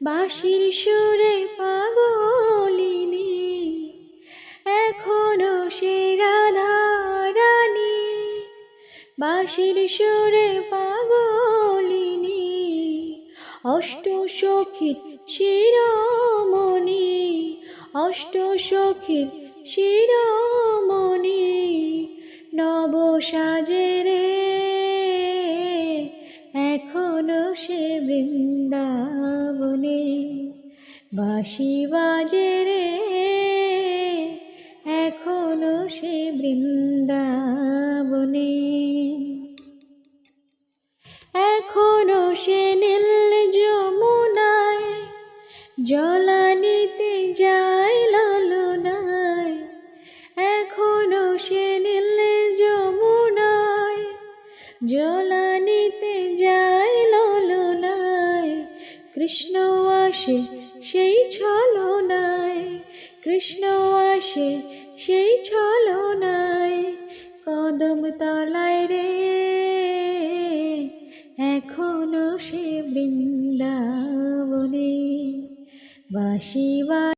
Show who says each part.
Speaker 1: বাঁশির সুরে পাগলিনী, এখনও সে রাধা রানী। বাঁশির সুরে পাগলিনী, অষ্ট সখীর শিরোমণি, অষ্ট সখীর শিরোমণি। নব সাজে বৃন্দাবনে বাঁশি বাজে রে। এখনও সে বৃন্দাবনে। এখনও সে নীল যমুনায় জলানিতে যায় লালনায় এখনও সে নীল যমুনায় জলানিতে কৃষ্ণ আসে সেই ছলনায়, কৃষ্ণ আসে সেই ছলনায়, কদম তলায় রে। এখনও সে বৃন্দাবনে বাঁশি বা